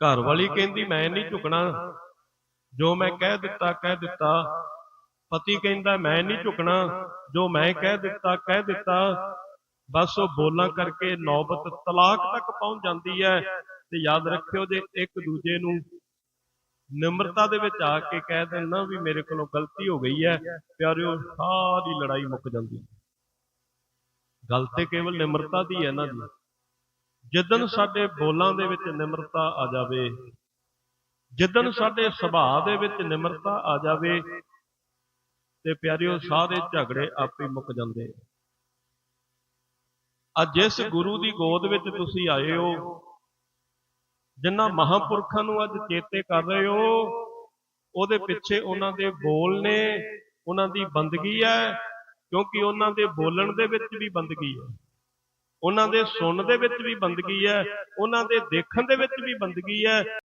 ਘਰ ਵਾਲੀ ਕਹਿੰਦੀ, ਮੈਂ ਨਹੀਂ ਝੁਕਣਾ। ਜੋ ਮੈਂ ਕਹਿ ਦਿੱਤਾ ਕਹਿ ਦਿੱਤਾ। ਪਤੀ ਕਹਿੰਦਾ, ਮੈਂ ਨਹੀਂ ਝੁਕਣਾ। ਜੋ ਮੈਂ ਕਹਿ ਦਿੱਤਾ ਕਹਿ ਦਿੱਤਾ। ਬਸ ਉਹ ਬੋਲਾਂ ਕਰਕੇ ਨੌਬਤ ਤਲਾਕ ਤੱਕ ਪਹੁੰਚ ਜਾਂਦੀ ਹੈ ਤੇ ਯਾਦ ਰੱਖਿਓ ਜੇ ਇੱਕ ਦੂਜੇ ਨੂੰ ਨਿਮਰਤਾ ਦੇ ਵਿੱਚ ਆ ਕੇ ਕਹਿ ਦੇਣ ਨਾ ਵੀ ਮੇਰੇ ਕੋਲੋਂ ਗਲਤੀ ਹੋ ਗਈ ਹੈ, ਪਿਆਰਿਓ, ਸਾਰੀ ਲੜਾਈ ਮੁੱਕ ਜਾਂਦੀ ਹੈ। ਗੱਲ ਤੇ ਕੇਵਲ ਨਿਮਰਤਾ ਦੀ ਹੈ ਨਾ ਜੀ ਜਿੱਦਨ ਸਾਡੇ ਬੋਲਾਂ ਦੇ ਵਿੱਚ ਨਿਮਰਤਾ ਆ ਜਾਵੇ ਜਿੱਦਨ ਸਾਡੇ ਸੁਭਾਅ ਦੇ ਵਿੱਚ ਨਿਮਰਤਾ ਆ ਜਾਵੇ, ਤੇ ਪਿਆਰਿਓ ਸਾਰੇ ਝਗੜੇ ਆਪੇ ਮੁੱਕ ਜਾਂਦੇ ਆ। ਅੱਜ ਜਿਸ ਗੁਰੂ ਦੀ ਗੋਦ ਵਿੱਚ ਤੁਸੀਂ ਆਏ ਹੋ ਜਿਨ੍ਹਾਂ ਮਹਾਪੁਰਖਾਂ ਨੂੰ ਅੱਜ ਚੇਤੇ ਕਰ ਰਹੇ ਹੋ, ਉਹਦੇ ਪਿੱਛੇ ਉਹਨਾਂ ਦੇ ਬੋਲ ਨੇ ਉਹਨਾਂ ਦੀ ਬੰਦਗੀ ਹੈ, ਕਿਉਂਕਿ ਉਹਨਾਂ ਦੇ ਬੋਲਣ ਦੇ ਵਿੱਚ ਵੀ ਬੰਦਗੀ ਹੈ। ਉਹਨਾਂ ਦੇ ਸੁਣਨ ਦੇ ਵਿੱਚ ਵੀ ਬੰਦਗੀ ਹੈ, ਉਹਨਾਂ ਦੇ ਦੇਖਣ ਦੇ ਵਿੱਚ ਵੀ ਬੰਦਗੀ ਹੈ।